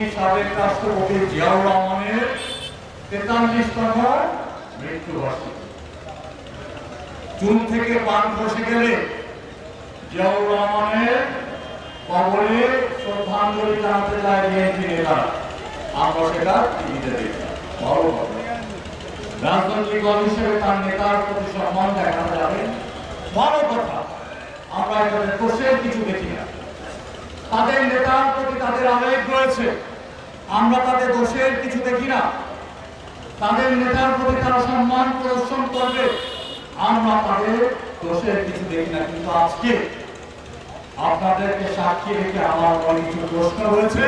সাবেক রাষ্ট্রপতি জিয়াউর রহমানের তেতাল্লিশতম মৃত্যুবার্ষিকী জুন থেকে পান বসে গেলে জিয়াউর রহমানের কবরে শ্রদ্ধাঞ্জলি জানাতে যায় বিএনপি নেতারা। আমরা সেটা টিভিতে দেখি। রাজনৈতিক দল হিসেবে তার নেতার প্রতি সম্মান দেখানো যাবে বড় কথা। আমরা এখানে কিছু দেখি না। তাদের নেতার প্রতি তাদের আবেগ রয়েছে। আমরা তাদের দোষের কিছু দেখি না। তাদের নেতার প্রতি তারা সম্মান প্রদর্শন করবে। আমরা তাদের দোষের কিছু দেখি না, কিন্তু আজকে আপনাদেরকে সাক্ষী রেখে আমার কিছু প্রশ্ন হয়েছে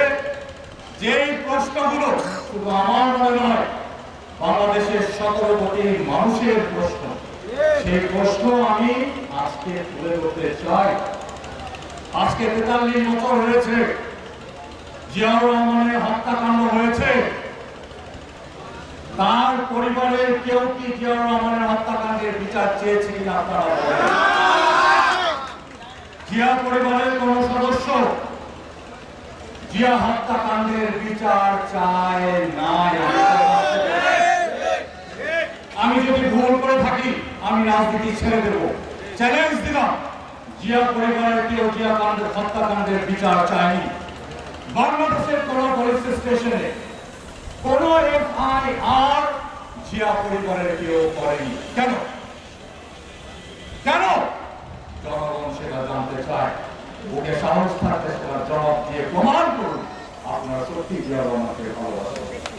যেই প্রশ্নগুলো শুধু আমার মনে নয়, বাংলাদেশের সতেরো কোটি মানুষের প্রশ্ন। সেই প্রশ্ন আমি আজকে তুলে ধরতে চাই। আজকে তেতাল্লিশ বছর হয়েছে জিয়াউর রহমানের হত্যাকাণ্ড হয়েছে। তার পরিবারের কেউ কি জিয়াউর রহমানের হত্যাকাণ্ডের বিচার চেয়েছে আপনারা জিয়া পরিবারের কোন সদস্য জিয়া হত্যাকাণ্ডের বিচার চায় নাই। আমি যদি ভুল করে থাকি, আমি রাজনীতি ছেড়ে দেব। চ্যালেঞ্জ দিলাম। জিয়া পরিবারের কেউ জিয়া কাণ্ডের হত্যাকাণ্ডের বিচার চায়নি। বাংলাদেশের কোন পুলিশ স্টেশনে কোন এফআইআর জিয়া পরিবারের কেউ করেনি। কেন? কেন? জনগণ সেটা জানতে চায়। ওকে সাহস থাকতে সেটা জবাব দিয়ে প্রমাণ করুন। আপনারা সত্যি জিয়া রহমানকে ভালোবাসা